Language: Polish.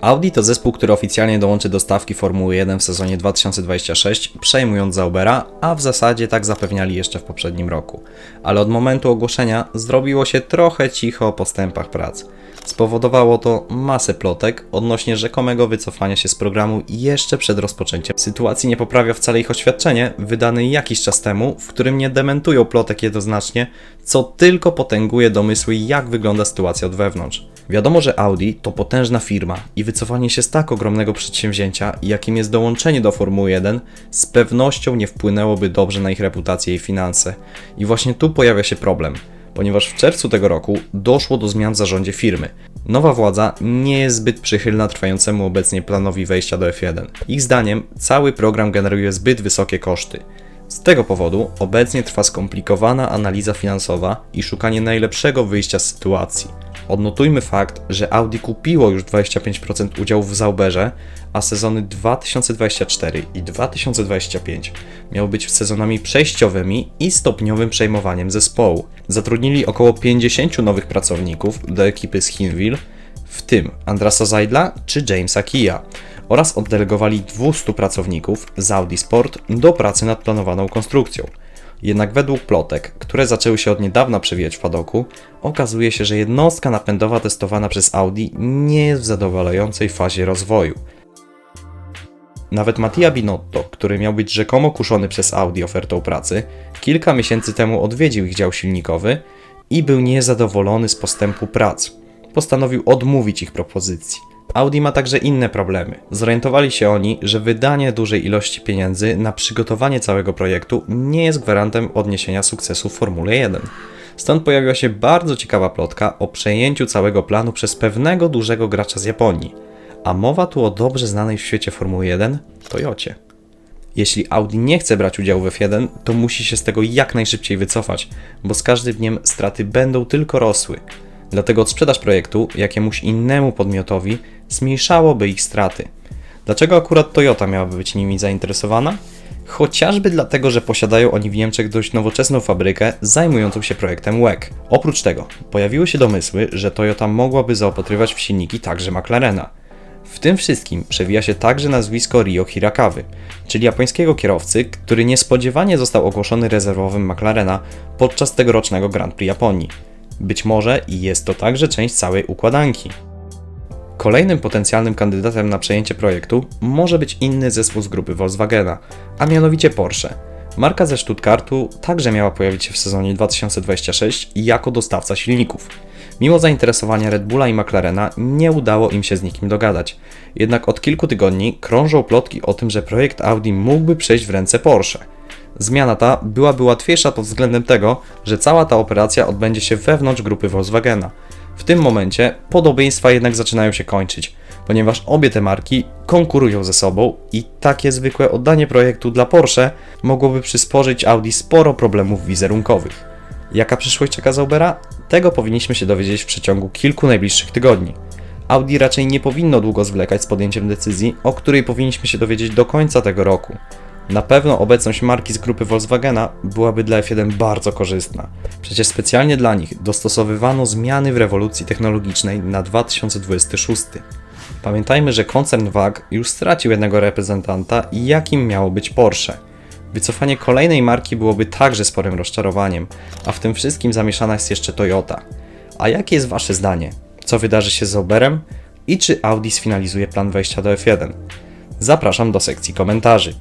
Audi to zespół, który oficjalnie dołączy do stawki Formuły 1 w sezonie 2026, przejmując Zaubera, a w zasadzie tak zapewniali jeszcze w poprzednim roku. Ale od momentu ogłoszenia zrobiło się trochę cicho o postępach prac. Spowodowało to masę plotek odnośnie rzekomego wycofania się z programu jeszcze przed rozpoczęciem. Sytuacji nie poprawia wcale ich oświadczenie, wydane jakiś czas temu, w którym nie dementują plotek jednoznacznie, co tylko potęguje domysły, jak wygląda sytuacja od wewnątrz. Wiadomo, że Audi to potężna firma i wycofanie się z tak ogromnego przedsięwzięcia, jakim jest dołączenie do Formuły 1, z pewnością nie wpłynęłoby dobrze na ich reputację i finanse. I właśnie tu pojawia się problem ponieważ w czerwcu tego roku doszło do zmian w zarządzie firmy. Nowa władza nie jest zbyt przychylna trwającemu obecnie planowi wejścia do F1. Ich zdaniem cały program generuje zbyt wysokie koszty. Z tego powodu obecnie trwa skomplikowana analiza finansowa i szukanie najlepszego wyjścia z sytuacji. Odnotujmy fakt, że Audi kupiło już 25% udziałów w Zauberze, a sezony 2024 i 2025 miały być sezonami przejściowymi i stopniowym przejmowaniem zespołu. Zatrudnili około 50 nowych pracowników do ekipy z Hinwil, w tym Andrasa Zajdla czy Jamesa Kia, oraz oddelegowali 200 pracowników z Audi Sport do pracy nad planowaną konstrukcją. Jednak według plotek, które zaczęły się od niedawna przewijać w padoku, okazuje się, że jednostka napędowa testowana przez Audi nie jest w zadowalającej fazie rozwoju. Nawet Mattia Binotto, który miał być rzekomo kuszony przez Audi ofertą pracy, kilka miesięcy temu odwiedził ich dział silnikowy i był niezadowolony z postępu prac. Postanowił odmówić ich propozycji. Audi ma także inne problemy. Zorientowali się oni, że wydanie dużej ilości pieniędzy na przygotowanie całego projektu nie jest gwarantem odniesienia sukcesu w Formule 1. Stąd pojawiła się bardzo ciekawa plotka o przejęciu całego planu przez pewnego dużego gracza z Japonii. A mowa tu o dobrze znanej w świecie Formuły 1 Toyocie. Jeśli Audi nie chce brać udziału w F1, to musi się z tego jak najszybciej wycofać, bo z każdym dniem straty będą tylko rosły. Dlatego odsprzedaż projektu jakiemuś innemu podmiotowi zmniejszałoby ich straty. Dlaczego akurat Toyota miałaby być nimi zainteresowana? Chociażby dlatego, że posiadają oni w Niemczech dość nowoczesną fabrykę zajmującą się projektem WEC. Oprócz tego pojawiły się domysły, że Toyota mogłaby zaopatrywać w silniki także McLarena. W tym wszystkim przewija się także nazwisko Ryo Hirakawy, czyli japońskiego kierowcy, który niespodziewanie został ogłoszony rezerwowym McLarena podczas tegorocznego Grand Prix Japonii. Być może i jest to także część całej układanki. Kolejnym potencjalnym kandydatem na przejęcie projektu może być inny zespół z grupy Volkswagena, a mianowicie Porsche. Marka ze Stuttgartu także miała pojawić się w sezonie 2026 jako dostawca silników. Mimo zainteresowania Red Bulla i McLarena nie udało im się z nikim dogadać. Jednak od kilku tygodni krążą plotki o tym, że projekt Audi mógłby przejść w ręce Porsche. Zmiana ta byłaby łatwiejsza pod względem tego, że cała ta operacja odbędzie się wewnątrz grupy Volkswagena. W tym momencie podobieństwa jednak zaczynają się kończyć, ponieważ obie te marki konkurują ze sobą i takie zwykłe oddanie projektu dla Porsche mogłoby przysporzyć Audi sporo problemów wizerunkowych. Jaka przyszłość czeka Zaubera? Tego powinniśmy się dowiedzieć w przeciągu kilku najbliższych tygodni. Audi raczej nie powinno długo zwlekać z podjęciem decyzji, o której powinniśmy się dowiedzieć do końca tego roku. Na pewno obecność marki z grupy Volkswagena byłaby dla F1 bardzo korzystna. Przecież specjalnie dla nich dostosowywano zmiany w rewolucji technologicznej na 2026. Pamiętajmy, że koncern WAG już stracił jednego reprezentanta, jakim miało być Porsche. Wycofanie kolejnej marki byłoby także sporym rozczarowaniem, a w tym wszystkim zamieszana jest jeszcze Toyota. A jakie jest Wasze zdanie? Co wydarzy się z Oberem? I czy Audi sfinalizuje plan wejścia do F1? Zapraszam do sekcji komentarzy.